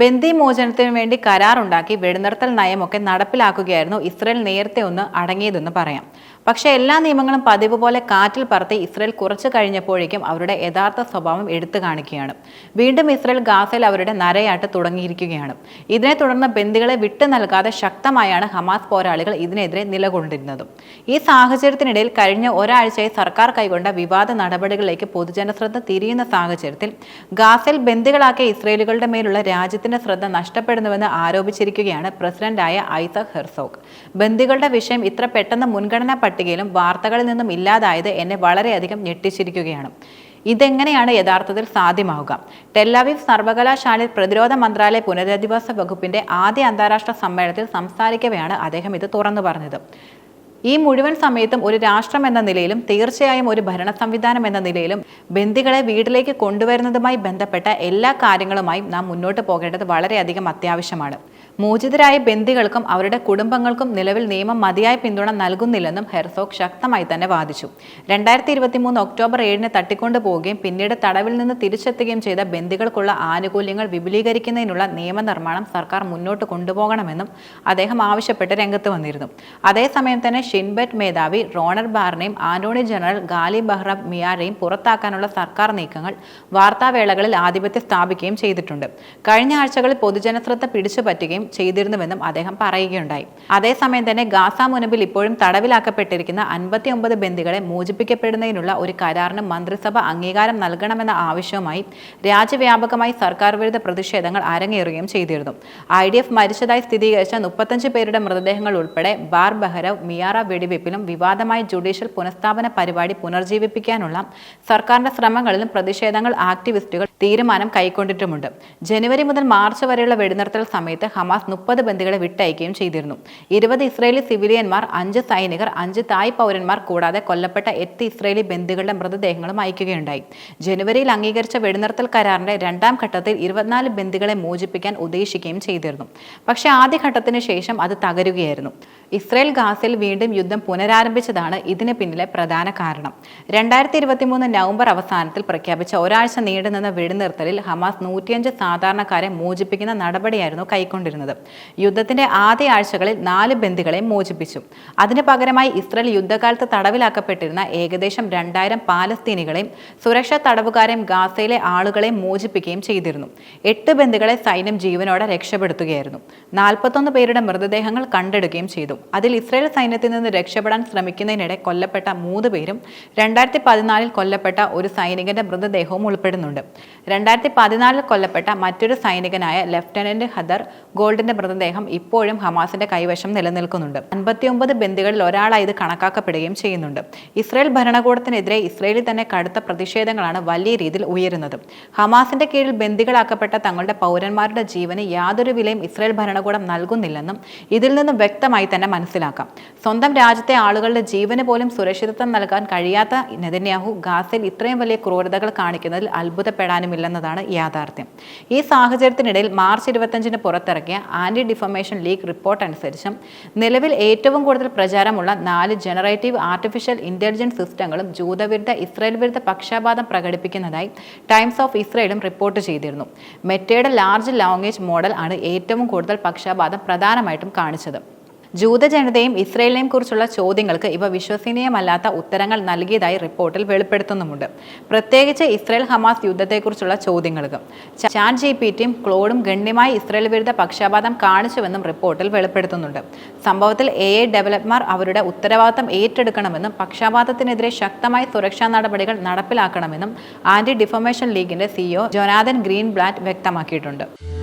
ബന്ദി മോചനത്തിനു വേണ്ടി കരാറുണ്ടാക്കി വെടിനിർത്തൽ നയമൊക്കെ നടപ്പിലാക്കുകയായിരുന്നു ഇസ്രയേൽ നേരത്തെ ഒന്ന് അടങ്ങിയതെന്ന് പറയാം. പക്ഷേ എല്ലാ നിയമങ്ങളും പതിവ് പോലെ കാറ്റിൽ പറത്തി ഇസ്രയേൽ കുറച്ചു കഴിഞ്ഞപ്പോഴേക്കും അവരുടെ യഥാർത്ഥ സ്വഭാവം എടുത്തു കാണിക്കുകയാണ്. വീണ്ടും ഇസ്രയേൽ ഗാസയിൽ അവരുടെ നരയാട്ട് തുടങ്ങിയിരിക്കുകയാണ്. ഇതിനെ തുടർന്ന് ബന്ദികളെ വിട്ടു നൽകാതെ ശക്തമായാണ് ഹമാസ് പോരാളികൾ ഇതിനെതിരെ നിലകൊണ്ടിരുന്നതും. ഈ സാഹചര്യത്തിനിടയിൽ കഴിഞ്ഞ ഒരാഴ്ചയായി സർക്കാർ കൈകൊണ്ട വിവാദ നടപടികളിലേക്ക് പൊതുജനശ്രദ്ധ തിരിയുന്ന സാഹചര്യത്തിൽ ഗാസയിൽ ബന്ദികളാക്കിയ ഇസ്രയേലുകളുടെ മേലുള്ള രാജ്യത്തിന്റെ ശ്രദ്ധ നഷ്ടപ്പെടുന്നുവെന്ന് ആരോപിച്ചിരിക്കുകയാണ് പ്രസിഡന്റായ ഐസക് ഹെർസോഗ്. ബന്ദികളുടെ വിഷയം ഇത്ര പെട്ടെന്ന് മുൻഗണനാ പട്ടികയിലും വാർത്തകളിൽ നിന്നും ഇല്ലാതായത് എന്നെ വളരെയധികം ഞെട്ടിച്ചിരിക്കുകയാണ്. ഇതെങ്ങനെയാണ് യഥാർത്ഥത്തിൽ സാധ്യമാവുക? ടെല്ലവീവ് സർവകലാശാലയിൽ പ്രതിരോധ മന്ത്രാലയ പുനരധിവാസ വകുപ്പിന്റെ ആദ്യ അന്താരാഷ്ട്ര സമ്മേളനത്തിൽ സംസാരിക്കവെയാണ് അദ്ദേഹം ഇത് തുറന്നു പറഞ്ഞത്. ഈ മുഴുവൻ സമയത്തും ഒരു രാഷ്ട്രം എന്ന നിലയിലും തീർച്ചയായും ഒരു ഭരണ സംവിധാനം എന്ന നിലയിലും ബന്ദികളെ വീട്ടിലേക്ക് കൊണ്ടുവരുന്നതുമായി ബന്ധപ്പെട്ട എല്ലാ കാര്യങ്ങളുമായും നാം മുന്നോട്ട് പോകേണ്ടത് വളരെയധികം അത്യാവശ്യമാണ്. മോചിതരായ ബന്ദികൾക്കും അവരുടെ കുടുംബങ്ങൾക്കും നിലവിൽ നിയമം മതിയായ പിന്തുണ നൽകുന്നില്ലെന്നും ഹെർസോക് ശക്തമായി തന്നെ വാദിച്ചു. രണ്ടായിരത്തി ഇരുപത്തി മൂന്ന് ഒക്ടോബർ ഏഴിന് തട്ടിക്കൊണ്ടു പോവുകയും പിന്നീട് തടവിൽ നിന്ന് തിരിച്ചെത്തുകയും ചെയ്ത ബന്ദികൾക്കുള്ള ആനുകൂല്യങ്ങൾ വിപുലീകരിക്കുന്നതിനുള്ള നിയമനിർമ്മാണം സർക്കാർ മുന്നോട്ട് കൊണ്ടുപോകണമെന്നും അദ്ദേഹം ആവശ്യപ്പെട്ട് രംഗത്ത് വന്നിരുന്നു. അതേസമയം തന്നെ ഷിൻബെറ്റ് മേധാവി റോണർ ബാറിനെയും ആന്റോണി ജനറൽ ഗാലി ബഹ്റബ് മിയാരെയും പുറത്താക്കാനുള്ള സർക്കാർ നീക്കങ്ങൾ വാർത്താവേളകളിൽ ആധിപത്യം സ്ഥാപിക്കുകയും ചെയ്തിട്ടുണ്ട്. കഴിഞ്ഞ ആഴ്ചകളിൽ പൊതുജനശ്രദ്ധ പിടിച്ചുപറ്റുകയും ചെയ്തിരുന്നുവെന്നും അദ്ദേഹം പറയുകയുണ്ടായി. അതേസമയം തന്നെ ഗാസ മുനമ്പിൽ ഇപ്പോഴും തടവിലാക്കപ്പെട്ടിരിക്കുന്ന അൻപത്തിയൊമ്പത് ബന്ദികളെ മോചിപ്പിക്കപ്പെടുന്നതിനുള്ള ഒരു കരാറിന് മന്ത്രിസഭ അംഗീകാരം നൽകണമെന്ന ആവശ്യവുമായി രാജ്യവ്യാപകമായി സർക്കാർ വിരുദ്ധ പ്രതിഷേധങ്ങൾ അരങ്ങേറുകയും ചെയ്തിരുന്നു. ഐ ഡി എഫ് മരിച്ചതായി സ്ഥിരീകരിച്ച മുപ്പത്തഞ്ച് പേരുടെ മൃതദേഹങ്ങൾ ഉൾപ്പെടെ ബാർ ബഹരവ് മിയാറ വെടിവെപ്പിലും വിവാദമായ ജുഡീഷ്യൽ പുനഃസ്ഥാപന പരിപാടി പുനർജീവിപ്പിക്കാനുള്ള സർക്കാരിന്റെ ശ്രമങ്ങളിലും പ്രതിഷേധങ്ങൾ ആക്ടിവിസ്റ്റുകൾ തീരുമാനം കൈക്കൊണ്ടിട്ടുമുണ്ട്. ജനുവരി മുതൽ മാർച്ച് വരെയുള്ള വെടിനിർത്തൽ സമയത്ത് ഹമാസ് മുപ്പത് ബന്ദികളെ വിട്ടയക്കുകയും ചെയ്തിരുന്നു. ഇരുപത് ഇസ്രയേലി സിവിലിയന്മാർ അഞ്ച് സൈനികർ അഞ്ച് തായ് പൗരന്മാർ കൂടാതെ കൊല്ലപ്പെട്ട എട്ട് ഇസ്രയേലി ബന്ദികളുടെ മൃതദേഹങ്ങളും അയക്കുകയുണ്ടായി. ജനുവരിയിൽ അംഗീകരിച്ച വെടിനിർത്തൽ കരാറിന്റെ രണ്ടാം ഘട്ടത്തിൽ ഇരുപത്തിനാല് ബന്ദികളെ മോചിപ്പിക്കാൻ ഉദ്ദേശിക്കുകയും ചെയ്തിരുന്നു. പക്ഷേ ആദ്യഘട്ടത്തിന് ശേഷം അത് തകരുകയായിരുന്നു. ഇസ്രയേൽ ഗാസയിൽ വീണ്ടും യുദ്ധം പുനരാരംഭിച്ചതാണ് ഇതിന് പിന്നിലെ പ്രധാന കാരണം. രണ്ടായിരത്തി ഇരുപത്തി മൂന്ന് നവംബർ അവസാനത്തിൽ പ്രഖ്യാപിച്ച ഒരാഴ്ച നീണ്ടുനിന്ന വെടിനിർത്തലിൽ ഹമാസ് നൂറ്റിയഞ്ച് സാധാരണക്കാരെ മോചിപ്പിക്കുന്ന നടപടിയായിരുന്നു കൈക്കൊണ്ടിരുന്നത്. യുദ്ധത്തിന്റെ ആദ്യ ആഴ്ചകളിൽ നാല് ബന്ദികളെ മോചിപ്പിച്ചു. അതിന് പകരമായി ഇസ്രയേൽ യുദ്ധകാലത്ത് തടവിലാക്കപ്പെട്ടിരുന്ന ഏകദേശം രണ്ടായിരം പാലസ്തീനികളെയും സുരക്ഷാ തടവുകാരെയും ഗാസയിലെ ആളുകളെയും മോചിപ്പിക്കുകയും ചെയ്തിരുന്നു. എട്ട് ബന്ദികളെ സൈന്യം ജീവനോടെ രക്ഷപ്പെടുത്തുകയായിരുന്നു. നാൽപ്പത്തൊന്ന് പേരുടെ മൃതദേഹങ്ങൾ കണ്ടെടുക്കുകയും ചെയ്തു. അതിൽ ഇസ്രായേൽ സൈന്യത്തിൽ നിന്ന് രക്ഷപ്പെടാൻ ശ്രമിക്കുന്നതിനിടെ കൊല്ലപ്പെട്ട മൂന്ന് പേരും രണ്ടായിരത്തി പതിനാലിൽ കൊല്ലപ്പെട്ട ഒരു സൈനികന്റെ മൃതദേഹവും ഉൾപ്പെടുന്നുണ്ട്. രണ്ടായിരത്തി പതിനാലിൽ കൊല്ലപ്പെട്ട മറ്റൊരു സൈനികനായ ലഫ്റ്റനന്റ് ഹദർ ഗോൾഡിന്റെ മൃതദേഹം ഇപ്പോഴും ഹമാസിന്റെ കൈവശം നിലനിൽക്കുന്നുണ്ട്. അൻപത്തിയൊമ്പത് ബന്ദികളിൽ ഒരാളായി ഇത് കണക്കാക്കപ്പെടുകയും ചെയ്യുന്നുണ്ട്. ഇസ്രായേൽ ഭരണകൂടത്തിനെതിരെ ഇസ്രയേലിൽ തന്നെ കടുത്ത പ്രതിഷേധങ്ങളാണ് വലിയ രീതിയിൽ ഉയരുന്നത്. ഹമാസിന്റെ കീഴിൽ ബന്ദികളാക്കപ്പെട്ട തങ്ങളുടെ പൗരന്മാരുടെ ജീവന് യാതൊരു വിലയും ഇസ്രായേൽ ഭരണകൂടം നൽകുന്നില്ലെന്നും ഇതിൽ നിന്നും വ്യക്തമായി തന്നെ മനസ്സിലാക്കാം. സ്വന്തം രാജ്യത്തെ ആളുകളുടെ ജീവന് പോലും സുരക്ഷിതത്വം നൽകാൻ കഴിയാത്ത നെതന്യാഹു ഗാസയിൽ ഇത്രയും വലിയ ക്രൂരതകൾ കാണിക്കുന്നതിൽ അത്ഭുതപ്പെടാനുമില്ലെന്നതാണ് യാഥാർത്ഥ്യം. ഈ സാഹചര്യത്തിനിടയിൽ മാർച്ച് ഇരുപത്തഞ്ചിന് പുറത്തിറക്കിയ ആന്റി ഡിഫമേഷൻ ലീഗ് റിപ്പോർട്ട് അനുസരിച്ചും നിലവിൽ ഏറ്റവും കൂടുതൽ പ്രചാരമുള്ള നാല് ജനറേറ്റീവ് ആർട്ടിഫിഷ്യൽ ഇന്റലിജൻസ് സിസ്റ്റങ്ങളും ജൂതവിരുദ്ധ ഇസ്രയേൽ വിരുദ്ധ പക്ഷാപാതം പ്രകടിപ്പിക്കുന്നതായി ടൈംസ് ഓഫ് ഇസ്രയേലും റിപ്പോർട്ട് ചെയ്തിരുന്നു. മെറ്റയുടെ ലാർജ് ലാംഗ്വേജ് മോഡൽ ആണ് ഏറ്റവും കൂടുതൽ പക്ഷപാതം പ്രധാനമായിട്ടും കാണിച്ചത്. ജൂതജനതയും ഇസ്രയേലിനെയും കുറിച്ചുള്ള ചോദ്യങ്ങൾക്ക് ഇവ വിശ്വസനീയമല്ലാത്ത ഉത്തരങ്ങൾ നൽകിയതായി റിപ്പോർട്ടിൽ വെളിപ്പെടുത്തുന്നുമുണ്ട്. പ്രത്യേകിച്ച് ഇസ്രയേൽ ഹമാസ് യുദ്ധത്തെക്കുറിച്ചുള്ള ചോദ്യങ്ങൾക്ക്. ചാറ്റ് ജി പി ടിയും ക്ലോഡും ഗണ്യമായി ഇസ്രയേൽ വിരുദ്ധ പക്ഷപാതം കാണിച്ചുവെന്നും റിപ്പോർട്ടിൽ വെളിപ്പെടുത്തുന്നുണ്ട്. സംഭവത്തിൽ എ ഐ ഡെവലപ്പർമാർ അവരുടെ ഉത്തരവാദിത്തം ഏറ്റെടുക്കണമെന്നും പക്ഷപാതത്തിനെതിരെ ശക്തമായ സുരക്ഷാ നടപടികൾ നടപ്പിലാക്കണമെന്നും ആന്റി ഡിഫോമേഷൻ ലീഗിന്റെ സിഇഒ ജൊനാഥൻ ഗ്രീൻ ബ്ലാറ്റ് വ്യക്തമാക്കിയിട്ടുണ്ട്.